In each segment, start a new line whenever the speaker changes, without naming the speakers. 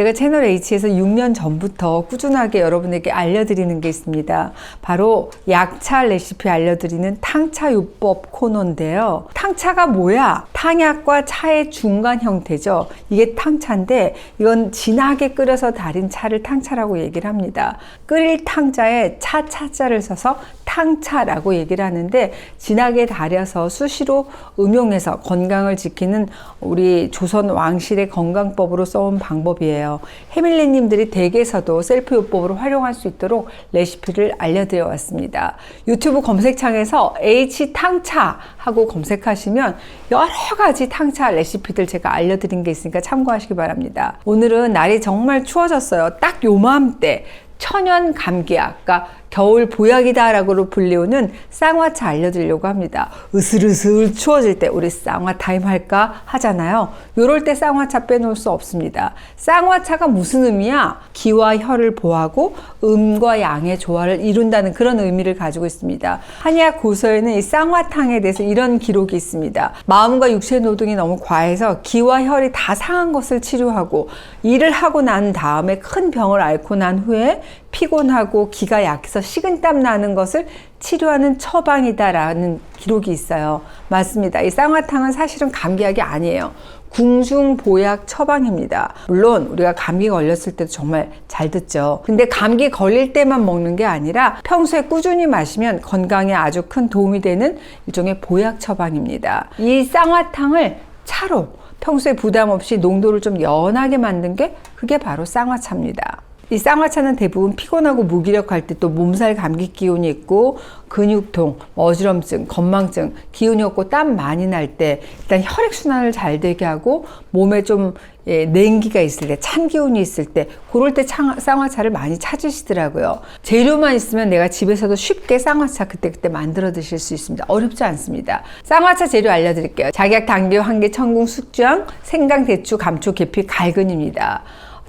제가 채널 H에서 6년 전부터 꾸준하게 여러분에게 알려드리는 게 있습니다. 바로 약차 레시피 알려드리는 탕차 요법 코너인데요. 탕차가 뭐야? 탕약과 차의 중간 형태죠. 이게 탕차인데 이건 진하게 끓여서 달인 차를 탕차라고 얘기를 합니다. 끓일 탕자에 차 차자를 써서 탕차라고 얘기를 하는데 진하게 달여서 수시로 음용해서 건강을 지키는 우리 조선 왕실의 건강법으로 써온 방법이에요. 해밀리님들이 댁에서도 셀프 요법으로 활용할 수 있도록 레시피를 알려드려 왔습니다. 유튜브 검색창에서 H 탕차 하고 검색하시면 여러 가지 탕차 레시피들 제가 알려드린 게 있으니까 참고하시기 바랍니다. 오늘은 날이 정말 추워졌어요. 딱 요맘때 천연 감기약, 그러니까 겨울 보약이다라고 불리우는 쌍화차 알려드리려고 합니다. 으슬으슬 추워질 때 우리 쌍화 타임 할까 하잖아요. 요럴 때 쌍화차 빼놓을 수 없습니다. 쌍화차가 무슨 의미야? 기와 혈을 보하고 음과 양의 조화를 이룬다는 그런 의미를 가지고 있습니다. 한의학 고서에는 이 쌍화탕에 대해서 이런 기록이 있습니다. 마음과 육체의 노동이 너무 과해서 기와 혈이 다 상한 것을 치료하고 일을 하고 난 다음에 큰 병을 앓고 난 후에 피곤하고 기가 약해서 식은땀 나는 것을 치료하는 처방이다라는 기록이 있어요. 맞습니다. 이 쌍화탕은 사실은 감기약이 아니에요. 궁중보약 처방입니다. 물론 우리가 감기 걸렸을 때도 정말 잘 듣죠. 근데 감기 걸릴 때만 먹는 게 아니라 평소에 꾸준히 마시면 건강에 아주 큰 도움이 되는 일종의 보약 처방입니다. 이 쌍화탕을 차로 평소에 부담 없이 농도를 좀 연하게 만든 게 그게 바로 쌍화차입니다. 이 쌍화차는 대부분 피곤하고 무기력할 때 또 몸살 감기 기운이 있고 근육통, 어지럼증, 건망증, 기운이 없고 땀 많이 날 때 일단 혈액 순환을 잘 되게 하고 몸에 좀 예, 냉기가 있을 때, 찬 기운이 있을 때, 그럴 때 창, 쌍화차를 많이 찾으시더라고요. 재료만 있으면 내가 집에서도 쉽게 쌍화차 그때그때 만들어 드실 수 있습니다. 어렵지 않습니다. 쌍화차 재료 알려드릴게요. 작약, 당귀, 황계, 청궁, 숙주향, 생강, 대추, 감초, 계피, 갈근입니다.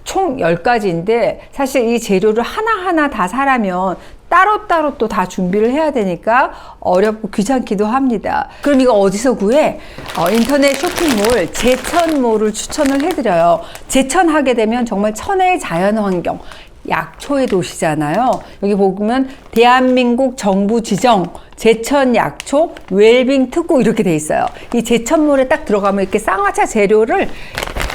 총 10가지인데 사실 이 재료를 하나하나 다 사라면 따로따로 또 다 준비를 해야 되니까 어렵고 귀찮기도 합니다. 그럼 이거 어디서 구해? 어, 인터넷 쇼핑몰 제천몰을 추천을 해드려요. 제천하게 되면 정말 천혜의 자연환경, 약초의 도시잖아요. 여기 보면 대한민국 정부 지정 제천 약초 웰빙 특구 이렇게 돼 있어요. 이 제천몰에 딱 들어가면 이렇게 쌍화차 재료를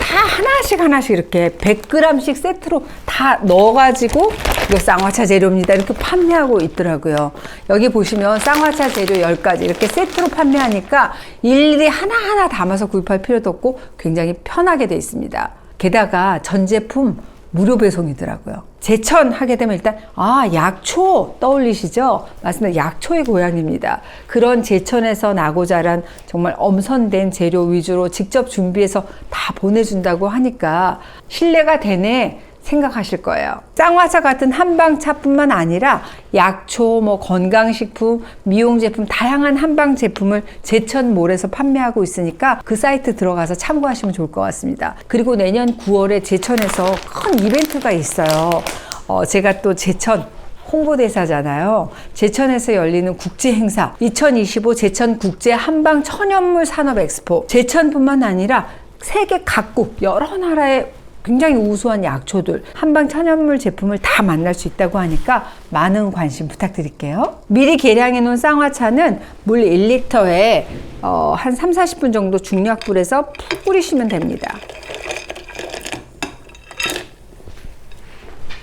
다 하나씩 하나씩 이렇게 100g씩 세트로 다 넣어가지고 이거 쌍화차 재료입니다. 이렇게 판매하고 있더라고요. 여기 보시면 쌍화차 재료 10가지 이렇게 세트로 판매하니까 일일이 하나하나 담아서 구입할 필요도 없고 굉장히 편하게 돼 있습니다. 게다가 전 제품 무료 배송이더라고요. 제천 하게 되면 일단 아 약초 떠올리시죠? 맞습니다. 약초의 고향입니다. 그런 제천에서 나고 자란 정말 엄선된 재료 위주로 직접 준비해서 다 보내준다고 하니까 신뢰가 되네 생각하실 거예요. 쌍화차 같은 한방차뿐만 아니라 약초, 뭐 건강식품, 미용 제품 다양한 한방 제품을 제천몰에서 판매하고 있으니까 그 사이트 들어가서 참고하시면 좋을 것 같습니다. 그리고 내년 9월에 제천에서 큰 이벤트가 있어요. 어, 제가 또 제천 홍보대사잖아요. 제천에서 열리는 국제 행사 2025 제천 국제 한방 천연물 산업 엑스포 제천뿐만 아니라 세계 각국 여러 나라의 굉장히 우수한 약초들, 한방 천연물 제품을 다 만날 수 있다고 하니까 많은 관심 부탁드릴게요. 미리 계량해 놓은 쌍화차는 물 1리터에 어, 한 3, 40분 정도 중약불에서 푹 끓이시면 됩니다.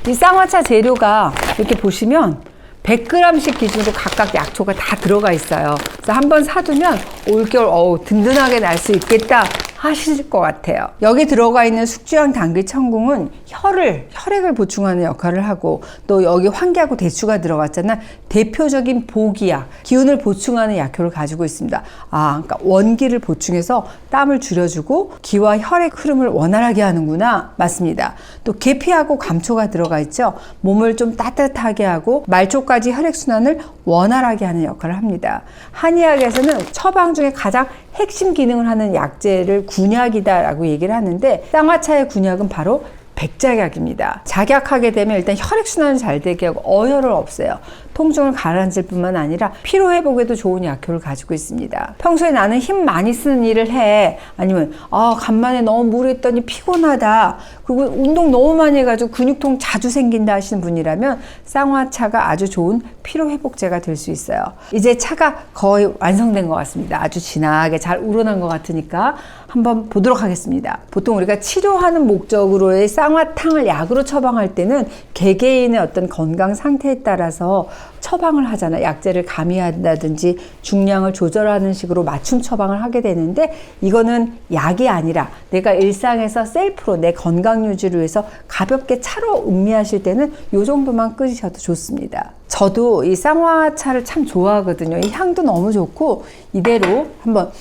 이 쌍화차 재료가 이렇게 보시면 100g씩 기준으로 각각 약초가 다 들어가 있어요. 그래서 한 번 사두면 올겨울 어우 든든하게 날 수 있겠다 하실 것 같아요. 여기 들어가 있는 숙주향 당귀 청궁은 혈을 혈액을 보충하는 역할을 하고 또 여기 황계하고 대추가 들어갔잖아. 대표적인 보기약, 기운을 보충하는 약효를 가지고 있습니다. 아, 그러니까 원기를 보충해서 땀을 줄여주고 기와 혈액 흐름을 원활하게 하는구나. 맞습니다. 또 계피하고 감초가 들어가 있죠. 몸을 좀 따뜻하게 하고 말초까지 혈액 순환을 원활하게 하는 역할을 합니다. 한의학에서는 처방 중에 가장 핵심 기능을 하는 약재를 군약이다라고 얘기를 하는데 쌍화차의 군약은 바로 백작약입니다. 작약하게 되면 일단 혈액순환을 잘 되게 하고 어혈을 없애요. 통증을 가라앉을 뿐만 아니라 피로 회복에도 좋은 약효를 가지고 있습니다. 평소에 나는 힘 많이 쓰는 일을 해. 아니면 아, 간만에 너무 무리했더니 피곤하다. 그리고 운동 너무 많이 해 가지고 근육통 자주 생긴다 하시는 분이라면 쌍화차가 아주 좋은 피로 회복제가 될 수 있어요. 이제 차가 거의 완성된 것 같습니다. 아주 진하게 잘 우러난 것 같으니까 한번 보도록 하겠습니다. 보통 우리가 치료하는 목적으로의 쌍화탕을 약으로 처방할 때는 개개인의 어떤 건강 상태에 따라서 처방을 하잖아. 약제를 가미한다든지 중량을 조절하는 식으로 맞춤 처방을 하게 되는데 이거는 약이 아니라 내가 일상에서 셀프로 내 건강 유지를 위해서 가볍게 차로 음미하실 때는 이 정도만 끓이셔도 좋습니다. 저도 이 쌍화차를 참 좋아하거든요. 이 향도 너무 좋고 이대로 한번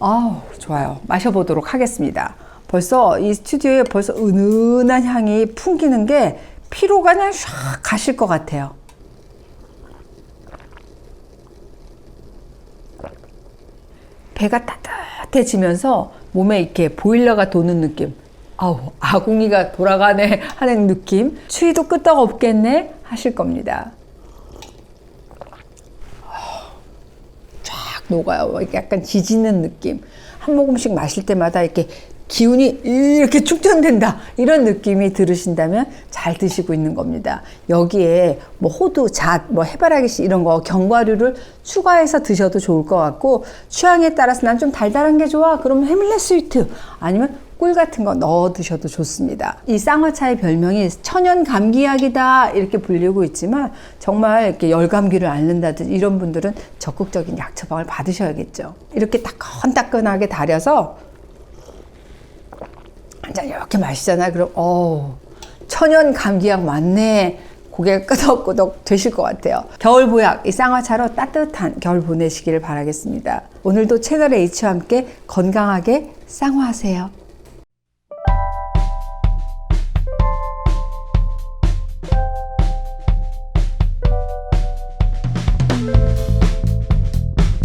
아우 좋아요. 마셔보도록 하겠습니다. 벌써 이 스튜디오에 벌써 은은한 향이 풍기는 게 피로가 그냥 샥 가실 것 같아요. 배가 따뜻해지면서 몸에 이렇게 보일러가 도는 느낌. 아우, 아궁이가 돌아가네 하는 느낌. 추위도 끄떡 없겠네 하실 겁니다. 쫙 녹아요. 약간 지지는 느낌. 한 모금씩 마실 때마다 이렇게 기운이 이렇게 축전된다. 이런 느낌이 들으신다면 잘 드시고 있는 겁니다. 여기에 뭐 호두, 잣, 뭐 해바라기씨 이런 거 견과류를 추가해서 드셔도 좋을 것 같고 취향에 따라서 난 좀 달달한 게 좋아. 그러면 헤밀레 스위트 아니면 꿀 같은 거 넣어 드셔도 좋습니다. 이 쌍화차의 별명이 천연 감기약이다 이렇게 불리고 있지만 정말 이렇게 열감기를 앓는다든지 이런 분들은 적극적인 약 처방을 받으셔야겠죠. 이렇게 따끈따끈하게 달여서 한잔 이렇게 마시잖아요. 그럼 어 천연 감기약 맞네. 고개가 끄덕끄덕 되실 것 같아요. 겨울 보약 이 쌍화차로 따뜻한 겨울 보내시기를 바라겠습니다. 오늘도 채널 H와 함께 건강하게 쌍화하세요.